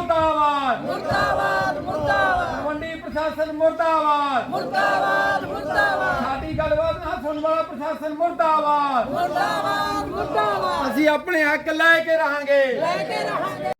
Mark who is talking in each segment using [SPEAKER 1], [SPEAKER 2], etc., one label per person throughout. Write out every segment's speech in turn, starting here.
[SPEAKER 1] ਮੁਰਦਾਬਾਦ।
[SPEAKER 2] ਮੁਰਦਾਬਾਦ ਮੁਰਦਾਬਾਦ।
[SPEAKER 1] ਤਲਵੰਡੀ ਪ੍ਰਸ਼ਾਸਨ ਮੁਰਦਾਬਾਦ।
[SPEAKER 2] ਮੁਰਦਾਬਾਦ ਮੁਰਦਾਬਾਦ।
[SPEAKER 1] ਸਾਡੀ ਗੱਲਬਾਤ ਨਾ ਸੁਣਨ ਵਾਲਾ ਪ੍ਰਸ਼ਾਸਨ ਮੁਰਦਾਬਾਦ।
[SPEAKER 2] ਮੁਰਦਾਬਾਦ ਮੁਰਦਾਬਾਦ।
[SPEAKER 1] ਅਸੀਂ ਆਪਣੇ ਹੱਕ ਲੈ ਕੇ ਰਹਾਂਗੇ।
[SPEAKER 2] ਲੈ ਕੇ ਰਹਾਂਗੇ।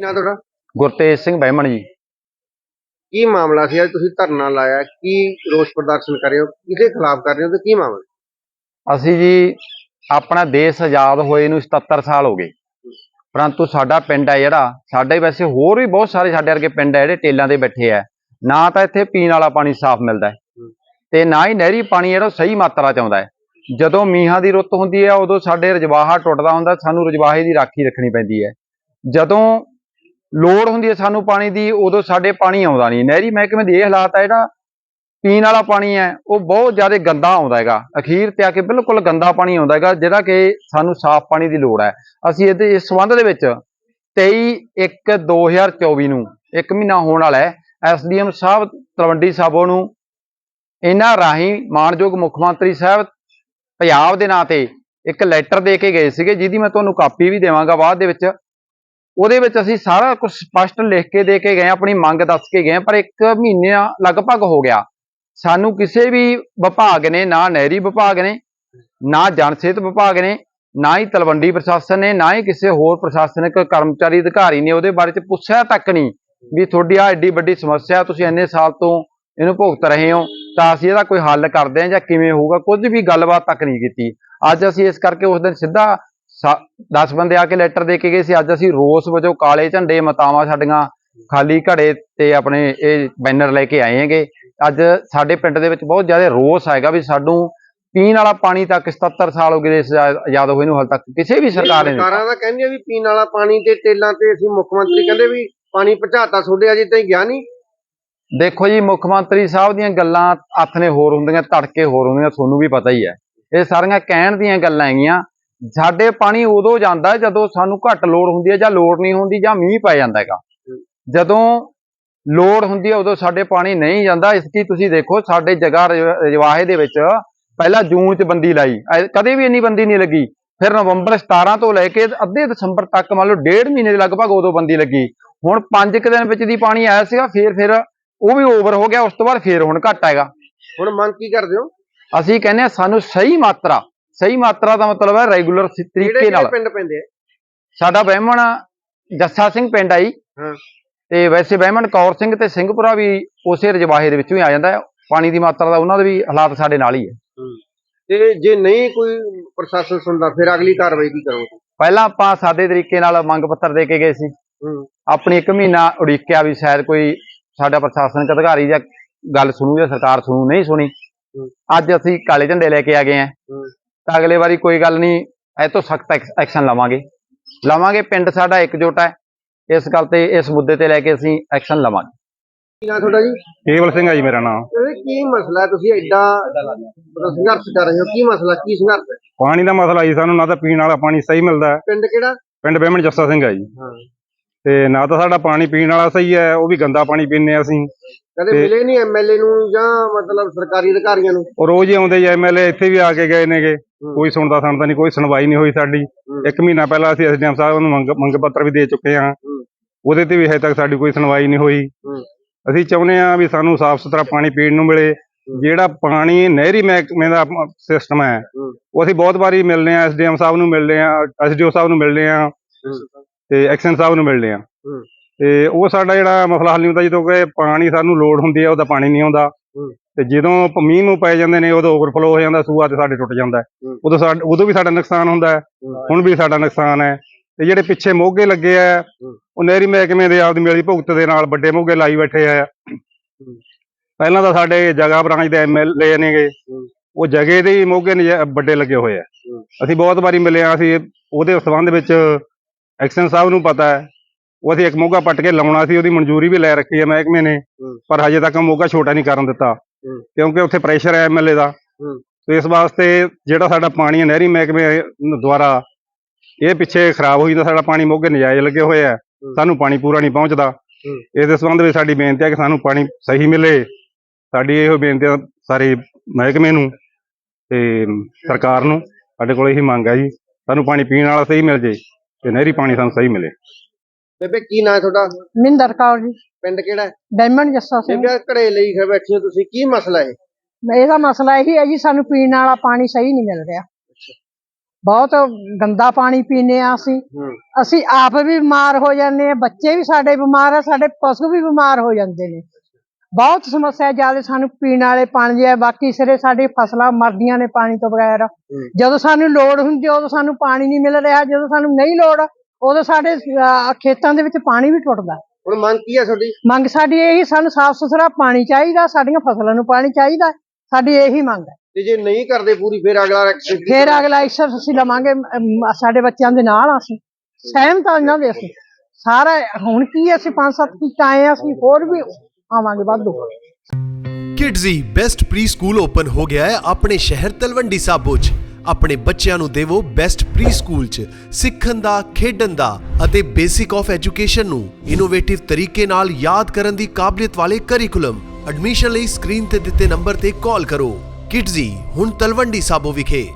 [SPEAKER 3] ਨਾਂ ਤੁਹਾਡਾ?
[SPEAKER 4] ਗੁਰਤੇਜ ਸਿੰਘ ਬਹਿਮਣ ਜੀ।
[SPEAKER 3] ਕੀ ਮਾਮਲਾ ਸੀ? ਅੱਜ ਤੁਸੀਂ ਧਰਨਾ ਲਾਇਆ ਕੀ ਰੋਸ ਪ੍ਰਦਰਸ਼ਨ ਕਰ ਰਹੇ ਹੋ? ਕਿਹਦੇ ਖਿਲਾਫ ਕਰ ਰਹੇ ਹੋ ਤੇ ਕੀ ਮਾਮਲਾ?
[SPEAKER 4] ਅਸੀਂ ਜੀ ਆਪਣਾ ਦੇਸ਼ ਆਜ਼ਾਦ ਹੋਏ ਨੂੰ 77 ਸਾਲ ਹੋ ਗਏ। ਪਰੰਤੂ ਸਾਡਾ ਪਿੰਡ ਹੈ ਜਿਹੜਾ ਸਾਡੇ ਵੈਸੇ ਹੋਰ ਵੀ ਬਹੁਤ ਸਾਰੇ ਸਾਡੇ ਵਰਗੇ ਪਿੰਡ ਹੈ ਜਿਹੜੇ ਟੇਲਾਂ ਤੇ ਬੈਠੇ ਆ ਨਾ ਤਾਂ ਇੱਥੇ ਪੀਣ ਵਾਲਾ ਪਾਣੀ ਸਾਫ਼ ਮਿਲਦਾ ਹੈ। ਤੇ ਨਾ ਹੀ ਨਹਿਰੀ ਪਾਣੀ ਜਿਹੜਾ ਸਹੀ ਮਾਤਰਾ ਚ ਆਉਂਦਾ ਹੈ। ਜਦੋਂ ਮੀਂਹਾਂ ਦੀ ਰੁੱਤ ਹੁੰਦੀ ਹੈ ਉਦੋਂ ਸਾਡੇ ਰਜਵਾਹਾ ਟੁੱਟਦਾ ਹੁੰਦਾ ਸਾਨੂੰ ਰਜਵਾਹੇ ਦੀ ਰਾਖੀ ਰੱਖਣੀ ਪੈਂਦੀ ਹੈ। ਜਦੋਂ ਲੋੜ ਹੁੰਦੀ ਹੈ ਸਾਨੂੰ ਪਾਣੀ ਦੀ, ਉਦੋਂ ਸਾਡੇ ਪਾਣੀ ਆਉਂਦਾ ਨਹੀਂ। ਨਹਿਰੀ ਮਹਿਕਮੇ ਦੇ ਇਹ ਹਾਲਾਤ ਹੈ ਜਿਹੜਾ ਪੀਣ ਵਾਲਾ ਪਾਣੀ ਹੈ, ਉਹ ਬਹੁਤ ਜ਼ਿਆਦਾ ਗੰਦਾ ਆਉਂਦਾ ਹੈਗਾ। ਅਖੀਰ ਤੇ ਆ ਕੇ ਬਿਲਕੁਲ ਗੰਦਾ ਪਾਣੀ ਆਉਂਦਾ ਹੈਗਾ, ਜਿਹੜਾ ਕਿ ਸਾਨੂੰ ਸਾਫ਼ ਪਾਣੀ ਦੀ ਲੋੜ ਹੈ। ਅਸੀਂ ਇਹਦੇ, ਇਸ ਸੰਬੰਧ ਦੇ ਵਿੱਚ 23 1 2024 ਨੂੰ, ਇੱਕ ਮਹੀਨਾ ਹੋਣ ਵਾਲਾ ਹੈ, ਐਸਡੀਐਮ ਸਾਹਿਬ, ਤਲਵੰਡੀ ਸਾਬੋ ਨੂੰ ਇਹਨਾਂ ਰਾਹੀਂ ਮਾਨਯੋਗ ਮੁੱਖ ਮੰਤਰੀ ਸਾਹਿਬ ਪੰਜਾਬ ਦੇ ਨਾਂ ਤੇ ਇੱਕ ਲੈਟਰ ਦੇ ਕੇ ਗਏ ਸੀਗੇ, ਜਿਹਦੀ ਮੈਂ ਤੁਹਾਨੂੰ ਕਾਪੀ ਵੀ ਦੇਵਾਂਗਾ ਬਾਅਦ ਦੇ ਵਿੱਚ। ਉਹਦੇ ਵਿੱਚ ਅਸੀਂ ਸਾਰਾ ਕੁਝ ਸਪਸ਼ਟ ਲਿਖ ਕੇ ਦੇ ਕੇ ਗਏ, ਆਪਣੀ ਮੰਗ ਦੱਸ ਕੇ ਗਏ, ਪਰ ਇੱਕ ਮਹੀਨਾ ਲਗਭਗ ਹੋ ਗਿਆ। ਸਾਨੂੰ ਕਿਸੇ ਵੀ ਵਿਭਾਗ ਨੇ, ਨਾ ਨਹਿਰੀ ਵਿਭਾਗ ਨੇ, ਨਾ ਜਨ ਸਿਹਤ ਵਿਭਾਗ ਨੇ, ਨਾ ਹੀ ਤਲਵੰਡੀ ਪ੍ਰਸ਼ਾਸਨ ਨੇ, ਨਾ ਹੀ ਕਿਸੇ ਹੋਰ ਪ੍ਰਸ਼ਾਸਨਿਕ ਕਰਮਚਾਰੀ ਅਧਿਕਾਰੀ ਨੇ ਉਹਦੇ ਬਾਰੇ ਚ ਪੁੱਛਿਆ ਤੱਕ ਨਹੀਂ ਵੀ ਤੁਹਾਡੀ ਆ ਐਡੀ ਵੱਡੀ ਸਮੱਸਿਆ, ਤੁਸੀਂ ਇੰਨੇ ਸਾਲ ਤੋਂ ਇਹਨੂੰ ਭੁਗਤ ਰਹੇ ਹੋ, ਤਾਂ ਅਸੀਂ ਇਹਦਾ ਕੋਈ ਹੱਲ ਕਰਦੇ ਹਾਂ ਜਾਂ ਕਿਵੇਂ ਹੋਊਗਾ, ਕੁਝ ਵੀ ਗੱਲਬਾਤ ਤੱਕ ਨਹੀਂ ਕੀਤੀ। ਅੱਜ ਅਸੀਂ ਇਸ ਕਰਕੇ ਉਸ ਦਿਨ ਸਿੱਧਾ 10 ਬੰਦੇ ਆ ਕੇ ਲੈਟਰ ਦੇ ਕੇ ਗਏ ਸੀ। ਅੱਜ ਅਸੀਂ ਰੋਸ ਵਜੋਂ ਕਾਲੇ ਝੰਡੇ ਮਤਾਵਾਂ ਸਾਡੀਆਂ ਖਾਲੀ ਘੜੇ ਤੇ ਆਪਣੇ ਇਹ ਬੈਨਰ ਲੈ ਕੇ ਆਏ ਹੈਗੇ। ਅੱਜ ਸਾਡੇ ਪਿੰਡ ਦੇ ਵਿੱਚ ਬਹੁਤ ਜ਼ਿਆਦਾ ਰੋਸ ਆਏਗਾ ਵੀ ਸਾਨੂੰ ਪੀਣ ਵਾਲਾ ਪਾਣੀ ਤੱਕ 77 ਸਾਲ ਹੋ ਗਏ ਆਜ਼ਾਦ ਹੋਏ ਨੂੰ ਹਾਲ ਤੱਕ ਕਿਸੇ ਵੀ ਸਰਕਾਰ ਨੇ
[SPEAKER 3] ਸਰਕਾਰਾਂ ਤਾਂ ਕਹਿੰਦੀਆਂ ਵੀ ਪੀਣ ਵਾਲਾ ਪਾਣੀ ਤੇ ਟੇਲਾਂ ਤੇ ਅਸੀਂ ਮੁੱਖ ਮੰਤਰੀ ਕਹਿੰਦੇ ਵੀ ਪਾਣੀ ਪਹੁੰਚਾਤਾ ਤੁਹਾਡੇ ਅਜੇ ਤਾਈਂ ਗਿਆ ਨਹੀਂ।
[SPEAKER 4] ਦੇਖੋ ਜੀ ਮੁੱਖ ਮੰਤਰੀ ਸਾਹਿਬ ਦੀਆਂ ਗੱਲਾਂ ਹੱਥ ਨੇ ਹੋਰ ਹੁੰਦੀਆਂ ਤੜਕੇ ਹੋਰ ਹੁੰਦੀਆਂ ਤੁਹਾਨੂੰ ਵੀ ਪਤਾ ਹੀ ਹੈ। ਇਹ ਸਾਰੀਆਂ ਕਹਿਣ ਦੀਆਂ ਗੱਲਾਂ ਹੈਗੀਆਂ। ਸਾਡੇ ਪਾਣੀ ਉਦੋਂ ਜਾਂਦਾ ਜਦੋਂ ਸਾਨੂੰ ਘੱਟ ਲੋੜ ਹੁੰਦੀ ਹੈ ਜਾਂ ਲੋੜ ਨਹੀਂ ਹੁੰਦੀ ਜਾਂ ਮੀਂਹ ਪੈ ਜਾਂਦਾ ਹੈਗਾ। ਜਦੋਂ ਲੋੜ ਹੁੰਦੀ ਹੈ ਉਦੋਂ ਸਾਡੇ ਪਾਣੀ ਨਹੀਂ ਜਾਂਦਾ। ਇਸ ਕੀ ਤੁਸੀਂ ਦੇਖੋ ਸਾਡੇ ਜਗ੍ਹਾ ਰਜਵਾਹੇ ਦੇ ਵਿੱਚ ਪਹਿਲਾਂ ਜੂਨ 'ਚ ਬੰਦੀ ਲਾਈ। ਕਦੇ ਵੀ ਇੰਨੀ ਬੰਦੀ ਨਹੀਂ ਲੱਗੀ। ਫਿਰ ਨਵੰਬਰ 17 ਤੋਂ ਲੈ ਕੇ ਅੱਧੇ ਦਸੰਬਰ ਤੱਕ ਮੰਨ ਲਓ ਡੇਢ ਮਹੀਨੇ ਦੇ ਲਗਭਗ ਉਦੋਂ ਬੰਦੀ ਲੱਗੀ। ਹੁਣ 5 ਕੁ ਦਿਨ ਵਿੱਚ ਦੀ ਪਾਣੀ ਆਇਆ ਸੀਗਾ ਫਿਰ ਫਿਰ ਉਹ ਵੀ ਓਵਰ ਹੋ ਗਿਆ ਉਸ ਤੋਂ ਬਾਅਦ ਫਿਰ ਹੁਣ ਘੱਟ ਆਏਗਾ
[SPEAKER 3] ਹੁਣ ਮੰਗ ਕੀ ਕਰਦੇ ਹੋ?
[SPEAKER 4] ਅਸੀਂ ਕਹਿੰਦੇ ਆ ਸਾਨੂੰ ਸਹੀ ਮਾਤਰਾ ਸਹੀ ਮਾਤਰਾ ਦਾ ਮਤਲਬ ਹੈ ਰੈਗੂਲਰ ਤਰੀਕੇ ਨਾਲ।
[SPEAKER 3] ਪਿੰਡ ਪੈਂਦੇ ਆ?
[SPEAKER 4] ਸਾਡਾ ਬਹਿਮਣ ਜੱਸਾ ਸਿੰਘ ਪਿੰਡ ਆਈ
[SPEAKER 3] ਹਾਂ।
[SPEAKER 4] ਤੇ ਵੈਸੇ ਬਹਿਮਣ ਕੌਰ ਸਿੰਘ ਤੇ ਸਿੰਘਪੁਰਾ ਵੀ ਉਸੇ ਰਜਵਾਹੇ ਦੇ ਵਿੱਚੋਂ ਹੀ ਆ ਜਾਂਦਾ ਹੈ। ਪਾਣੀ ਦੀ ਮਾਤਰਾ ਦਾ ਉਹਨਾਂ ਦੇ ਵੀ ਹਾਲਾਤ ਸਾਡੇ ਨਾਲ ਹੀ ਹੈ।
[SPEAKER 3] ਤੇ ਜੇ ਨਹੀਂ ਕੋਈ ਪ੍ਰਸ਼ਾਸਨ ਸੁਣਦਾ ਫਿਰ ਅਗਲੀ ਕਾਰਵਾਈ ਕੀ ਕਰੋਗੇ?
[SPEAKER 4] ਪਹਿਲਾਂ ਆਪਾਂ ਸਾਦੇ ਤਰੀਕੇ ਨਾਲ ਮੰਗ ਪੱਤਰ ਦੇ ਕੇ ਗਏ ਸੀ।
[SPEAKER 3] ਹੂੰ।
[SPEAKER 4] ਆਪਣੀ ਇੱਕ ਮਹੀਨਾ ਉਡੀਕਿਆ ਵੀ ਸ਼ਾਇਦ ਕੋਈ ਸਾਡਾ ਪ੍ਰਸ਼ਾਸਨਿਕ ਅਧਿਕਾਰੀ ਜਾਂ ਗੱਲ ਸੁਣੂ ਜਾਂ ਸਰਕਾਰ ਸੁਣੂ ਨਹੀਂ ਸੁਣੀ। ਅੱਜ ਅਸੀਂ ਕਾਲੇ ਝੰਡੇ ਲੈ ਕੇ ਆ ਗਏ ਹੂੰ। ਤਾਂ ਅਗਲੇ ਵਾਰੀ ਕੋਈ ਗੱਲ ਨਹੀਂ ਇਹ ਤੋਂ ਸਖਤ ਐਕਸ਼ਨ ਲਵਾਂਗੇ। ਲਵਾਂਗੇ ਪਿੰਡ ਸਾਡਾ ਇਕਜੁੱਟ ਹੈ। ਇਸ ਗੱਲ ਤੇ ਇਸ ਮੁੱਦੇ ਤੇ ਲੈ ਕੇ ਅਸੀਂ ਐਕਸ਼ਨ ਲਵਾਂਗੇ।
[SPEAKER 3] ਕੀ ਨਾਂ ਤੁਹਾਡਾ ਜੀ?
[SPEAKER 5] ਕੇਵਲ ਸਿੰਘ ਆ ਜੀ ਮੇਰਾ ਨਾਮ।
[SPEAKER 3] ਇਹ ਕੀ ਮਸਲਾ ਹੈ? ਤੁਸੀਂ ਐਡਾ ਮਤਲਬ ਸੰਘਰਸ਼ ਕਰ ਰਹੇ ਹੋ। ਕੀ ਮਸਲਾ? ਕੀ ਸੰਘਰਸ਼ ਹੈ?
[SPEAKER 5] ਪਾਣੀ ਦਾ ਮਸਲਾ ਜੀ ਸਾਨੂੰ ਨਾ ਤਾਂ ਪੀਣ ਵਾਲਾ ਪਾਣੀ ਸਹੀ ਮਿਲਦਾ ਹੈ।
[SPEAKER 3] ਪਿੰਡ ਕਿਹੜਾ?
[SPEAKER 5] ਪਿੰਡ ਬਹਿਮਣ ਜੱਸਾ ਸਿੰਘ ਆ ਜੀ।
[SPEAKER 3] ਹਾਂ।
[SPEAKER 5] ਤੇ ਨਾ ਤਾਂ ਸਾਡਾ ਪਾਣੀ ਪੀਣ ਵਾਲਾ ਸਹੀ ਹੈ ਉਹ ਵੀ ਗੰਦਾ ਪਾਣੀ ਪੀਂਦੇ ਹਾਂ ਅਸੀਂ।
[SPEAKER 3] ਕਦੇ ਮਿਲੇ ਨਹੀਂ ਐਮਐਲਏ ਨੂੰ ਜਾਂ ਮਤਲਬ ਸਰਕਾਰੀ ਅਧਿਕਾਰੀਆਂ ਨੂੰ?
[SPEAKER 5] ਉਹ ਰੋਜ਼ ਹੀ ਆਉਂਦੇ ਜੀ ਐਮਐਲਏ ਇੱਥੇ ਵੀ ਆ ਕੇ ਗਏ ਨੇਗੇ। ਕੋਈ ਸੁਣਦਾ ਸੁਣਦਾ ਨਹੀਂ ਕੋਈ ਸੁਣਵਾਈ ਨਹੀਂ ਹੋਈ ਸਾਡੀ। ਇੱਕ ਮਹੀਨਾ ਪਹਿਲਾਂ ਅਸੀਂ ਐਸਡੀਐਮ ਸਾਹਿਬ ਨੂੰ ਮੰਗ ਮੰਗ ਪੱਤਰ ਵੀ ਦੇ ਚੁੱਕੇ ਹਾਂ। ਉਹਦੇ ਤੇ ਵੀ ਹਜੇ ਤੱਕ ਸਾਡੀ ਕੋਈ ਸੁਣਵਾਈ ਨਹੀਂ ਹੋਈ। ਅਸੀਂ ਚਾਹੁੰਦੇ ਹਾਂ ਵੀ ਸਾਨੂੰ ਸਾਫ਼ ਸੁਥਰਾ ਪਾਣੀ ਪੀਣ ਨੂੰ ਮਿਲੇ। ਜਿਹੜਾ ਪਾਣੀ ਨਹਿਰੀ ਮਹਿਕਮੇ ਦਾ ਸਿਸਟਮ ਹੈ। ਉਹ ਅਸੀਂ ਬਹੁਤ ਵਾਰੀ ਮਿਲਦੇ ਹਾਂ ਐਸਡੀਐਮ ਸਾਹਿਬ ਨੂੰ ਮਿਲਦੇ ਹਾਂ ਐਸਡੀਓ ਸਾਹਿਬ ਨੂੰ ਮਿਲਦੇ ਹਾਂ ਤੇ ਐਕਸ਼ਨ ਸਾਹਿਬ ਨੂੰ ਮਿਲਦੇ ਆ। ਤੇ ਉਹ ਸਾਡਾ ਜਿਹੜਾ ਮਸਲਾ ਹੱਲ ਨਹੀਂ ਹੁੰਦਾ ਜਦੋਂ ਕਿ ਪਾਣੀ ਸਾਨੂੰ ਲੋੜ ਹੁੰਦੀ ਹੈ ਉਹਦਾ ਪਾਣੀ ਨਹੀਂ ਆਉਂਦਾ। ਤੇ ਜਦੋਂ ਮੀਂਹ ਨੂੰ ਪੈ ਜਾਂਦੇ ਨੇ ਉਦੋਂ ਓਵਰਫਲੋ ਹੋ ਜਾਂਦਾ ਸੂਆ ਤੇ ਸਾਡੇ ਟੁੱਟ ਜਾਂਦਾ। ਉਦੋਂ ਸਾਡਾ ਉਦੋਂ ਵੀ ਸਾਡਾ ਨੁਕਸਾਨ ਹੁੰਦਾ ਹੈ। ਹੁਣ ਵੀ ਸਾਡਾ ਨੁਕਸਾਨ ਹੈ ਤੇ ਜਿਹੜੇ ਪਿੱਛੇ ਮੋਗੇ ਲੱਗੇ ਆ। ਉਹ ਨਹਿਰੀ ਮਹਿਕਮੇ ਦੇ ਆਪਦੀ ਮਿਲੀ ਭੁਗਤ ਦੇ ਨਾਲ ਵੱਡੇ ਮੋਗੇ ਲਾਈ ਬੈਠੇ ਆ ਪਹਿਲਾਂ ਤਾਂ ਸਾਡੇ ਜਗਾ ਬ੍ਰਾਂਚ ਦੇ ਐਮਐਲਏ ਨੇਗੇ। ਉਹ ਜਗੇ ਦੇ ਹੀ ਮੋਗੇ ਵੱਡੇ ਲੱਗੇ ਹੋਏ ਆ। ਅਸੀਂ ਬਹੁਤ ਵਾਰੀ ਮਿਲੇ ਆ ਅਸੀਂ ਉਹਦੇ ਸੰਬੰਧ ਵਿੱਚ ਐਕਸ਼ਨ ਸਾਹਿਬ ਨੂੰ ਪਤਾ ਹੈ ਉਹ ਅਸੀਂ ਇੱਕ ਮੋਗਾ ਪੱਟ ਕੇ ਲਾਉਣਾ ਸੀ ਉਹਦੀ ਮਨਜ਼ੂਰੀ ਵੀ ਲੈ ਰੱਖੀ ਹੈ ਮਹਿਕਮੇ ਨੇ। ਪਰ ਹਜੇ ਤੱਕ ਮੋਗਾ ਛੋਟਾ ਨਹੀਂ ਕਰਨ ਦਿੱਤਾ। ਕਿਉਂਕਿ ਉੱਥੇ ਪ੍ਰੈਸ਼ਰ ਹੈ ਐਮਐਲਏ ਦਾ। ਤੇ ਇਸ ਵਾਸਤੇ ਜਿਹੜਾ ਸਾਡਾ ਪਾਣੀ ਹੈ ਨਹਿਰੀ ਮਹਿਕਮੇ ਦੁਆਰਾ ਇਹ ਪਿੱਛੇ ਖਰਾਬ ਹੋਈ ਤਾਂ ਸਾਡਾ ਪਾਣੀ ਮੋਗੇ ਨਜਾਇਜ਼ ਲੱਗੇ ਹੋਏ ਆ ਸਾਨੂੰ ਪਾਣੀ ਪੂਰਾ ਨਹੀਂ ਪਹੁੰਚਦਾ। ਇਸ ਦੇ ਸੰਬੰਧ ਵਿੱਚ ਸਾਡੀ ਬੇਨਤੀ ਹੈ ਕਿ ਸਾਨੂੰ ਪਾਣੀ ਸਹੀ ਮਿਲੇ। ਸਾਡੀ ਇਹੋ ਬੇਨਤੀ ਹੈ ਸਾਰੇ ਮਹਿਕਮੇ ਨੂੰ ਤੇ ਸਰਕਾਰ ਨੂੰ। ਸਾਡੇ ਕੋਲ ਇਹੀ ਮੰਗ ਹੈ ਜੀ। ਸਾਨੂੰ ਪਾਣੀ ਪੀਣ ਵਾਲਾ ਸਹੀ ਮਿਲ ਜੇ ਤੇ ਨਹਿਰੀ ਪਾਣੀ ਸਾਨੂੰ ਸਹੀ ਮਿਲੇ।
[SPEAKER 3] ਬੇਬੇ ਕੀ ਨਾਂ ਹੈ ਤੁਹਾਡਾ?
[SPEAKER 2] ਮਿੰਦਰ ਕੌਰ ਜੀ।
[SPEAKER 3] ਪਿੰਡ ਕਿਹੜਾ ਹੈ?
[SPEAKER 2] ਡਾਇਮੰਡ ਜੱਸਾ ਸਿੰਘ।
[SPEAKER 3] ਬੇਬੇ ਘਰੇ ਲਈ ਖੜੇ ਬੈਠੇ ਹੋ ਤੁਸੀਂ ਕੀ ਮਸਲਾ ਹੈ
[SPEAKER 2] ਇਹਦਾ ਮਸਲਾ ਇਹੀ ਹੈ ਜੀ ਸਾਨੂੰ ਪੀਣ ਵਾਲਾ ਪਾਣੀ ਸਹੀ ਨਹੀਂ ਮਿਲ ਰਿਹਾ। ਬਹੁਤ ਗੰਦਾ ਪਾਣੀ ਪੀਨੇ ਆ ਅਸੀਂ। ਅਸੀਂ ਆਪ ਵੀ ਬਿਮਾਰ ਹੋ ਜਾਂਦੇ ਆ ਬੱਚੇ ਵੀ ਸਾਡੇ ਬਿਮਾਰ ਆ ਸਾਡੇ ਪਸ਼ੂ ਵੀ ਬਿਮਾਰ ਹੋ ਜਾਂਦੇ ਨੇ। ਬਹੁਤ ਸਮੱਸਿਆ ਜ਼ਿਆਦਾ ਸਾਨੂੰ ਪੀਣ ਵਾਲੇ ਪਾਣੀ ਦੀ ਹੈ ਬਾਕੀ ਸਿਰੇ ਸਾਡੀ ਫਸਲਾਂ ਮਰਦੀਆਂ ਨੇ ਪਾਣੀ ਤੋਂ ਬਗੈਰ। ਜਦੋਂ ਸਾਨੂੰ ਲੋੜ ਹੁੰਦੀ ਉਦੋਂ ਸਾਨੂੰ ਪਾਣੀ ਨਹੀਂ ਮਿਲ ਰਿਹਾ ਜਦੋਂ ਸਾਨੂੰ ਨਹੀਂ ਲੋੜ ਉਦੋਂ ਸਾਡੇ ਅਹ, ਖੇਤਾਂ ਦੇ ਵਿੱਚ ਪਾਣੀ ਵੀ ਟੁੱਟਦਾ।
[SPEAKER 3] ਹੁਣ ਮੰਗ ਕੀ ਹੈ ਤੁਹਾਡੀ?
[SPEAKER 2] ਮੰਗ ਸਾਡੀ ਇਹੀ ਸਾਨੂੰ ਸਾਫ਼ ਸੁਥਰਾ ਪਾਣੀ ਚਾਹੀਦਾ ਸਾਡੀਆਂ ਫਸਲਾਂ ਨੂੰ ਪਾਣੀ ਚਾਹੀਦਾ ਸਾਡੀ ਇਹੀ ਮੰਗ ਹੈ।
[SPEAKER 3] ਤੇ ਜੇ ਨਹੀਂ ਕਰਦੇ ਪੂਰੀ ਫਿਰ ਅਗਲਾ ਐਕਸ਼ਨ
[SPEAKER 2] ਫਿਰ ਅਗਲਾ ਐਕਸ਼ਨ ਅਸੀਂ ਲਵਾਂਗੇ ਅਮ, ਸਾਡੇ ਬੱਚਿਆਂ ਦੇ ਨਾਲ ਅਸੀਂ। ਸਹਿਮਤ ਆ ਇਹਨਾਂ ਦੇ ਅਸੀਂ। ਸਾਰਾ ਹੁਣ ਕੀ ਹੈ, ਅਸੀਂ ਪੰਜ ਸੱਤ ਕੀ ਆਏ ਆ ਅਸੀਂ ਹੋਰ ਵੀ ਆਵਾਂਗੇ ਵਾਧੂ।
[SPEAKER 6] Kidzee best pre school open ਹੋ ਗਿਆ ਹੈ ਆਪਣੇ ਸ਼ਹਿਰ ਤਲਵੰਡੀ ਸਾਬੋ 'ਚ। ਆਪਣੇ ਬੱਚਿਆਂ ਨੂੰ ਦੇਵੋ ਬੈਸਟ ਪ੍ਰੀ ਸਕੂਲ 'ਚ, ਸਿੱਖਣ ਦਾ, ਖੇਡਣ ਦਾ ਅਤੇ ਬੇਸਿਕ ਆਫ ਐਜੂਕੇਸ਼ਨ ਨੂੰ ਇਨੋਵੇਟਿਵ ਤਰੀਕੇ ਨਾਲ ਯਾਦ ਕਰਨ ਦੀ ਕਾਬਲੀਅਤ ਵਾਲੇ ਕਰਿਕੂਲਮ ਐਡਮਿਸ਼ਨ ਲਈ ਸਕਰੀਨ ਤੇ ਦਿੱਤੇ ਨੰਬਰ ਤੇ ਕਾਲ ਕਰੋ। ਕਿਡਜ਼ੀ e, ਹੁਣ ਤਲਵੰਡੀ ਸਾਬੋ ਵਿਖੇ।